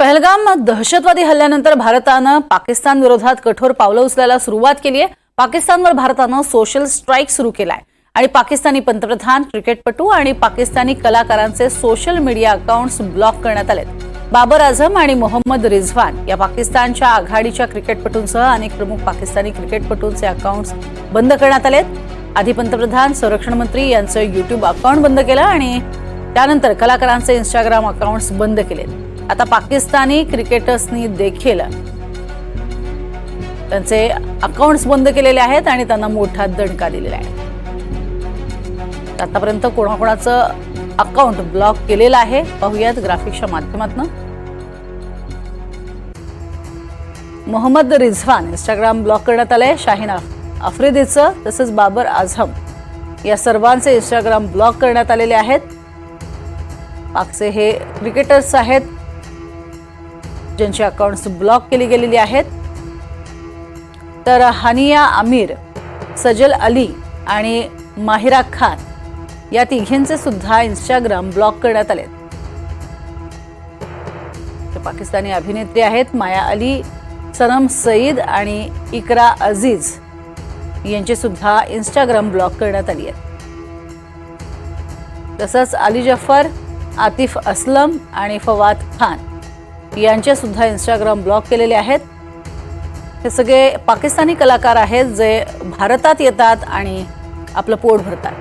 पहलगाम दहशतवादी हल्ल्यानंतर भारतानं पाकिस्तान विरोधात कठोर पावलं उचलायला सुरुवात केली आहे. पाकिस्तानवर भारतानं सोशल स्ट्राईक सुरू केलाय. आणि पाकिस्तानी पंतप्रधान क्रिकेटपटू आणि पाकिस्तानी कलाकारांचे सोशल मीडिया अकाउंट्स ब्लॉक करण्यात आलेत. बाबर आझम आणि मोहम्मद रिझवान या पाकिस्तानच्या आघाडीच्या क्रिकेटपटूंसह अनेक प्रमुख पाकिस्तानी क्रिकेटपटूंचे अकाउंट्स बंद करण्यात आलेत. आधी पंतप्रधान संरक्षण मंत्री यांचं युट्यूब अकाउंट बंद केलं आणि त्यानंतर कलाकारांचे इंस्टाग्राम अकाउंट्स बंद केलेत. आता पाकिस्तानी क्रिकेटर्सनी देखील त्यांचे अकाउंट्स बंद केलेले आहेत आणि त्यांना मोठा दणका दिलेला आहे. आतापर्यंत कोणाकोणाचं अकाउंट ब्लॉक केलेलं आहे पाहूयात ग्राफिक्सच्या माध्यमातून. मोहम्मद रिझवान इंस्टाग्राम ब्लॉक करण्यात आलंय शाहीन आफ्रिदीचं तसंच बाबर आझम या सर्वांचे इंस्टाग्राम ब्लॉक करण्यात आलेले आहेत. पाकचे हे क्रिकेटर्स आहेत ज्यांची अकाउंट्स ब्लॉक केली गेलेली आहेत. तर हानिया आमिर सजल अली आणि माहिरा खान या तिघींचे सुद्धा इंस्टाग्राम ब्लॉक करण्यात आले पाकिस्तानी अभिनेत्री आहेत. माया अली सनम सईद आणि इकरा अजीज यांची सुद्धा इंस्टाग्राम ब्लॉक करण्यात आली आहेत. तसंच अली जफर आतिफ असलम आणि फवाद खान. यांचे सुद्धा इंस्टाग्राम ब्लॉक केलेले आहेत. हे सगळे पाकिस्तानी कलाकार आहेत जे भारतात येतात आणि आपलं पोट भरतात.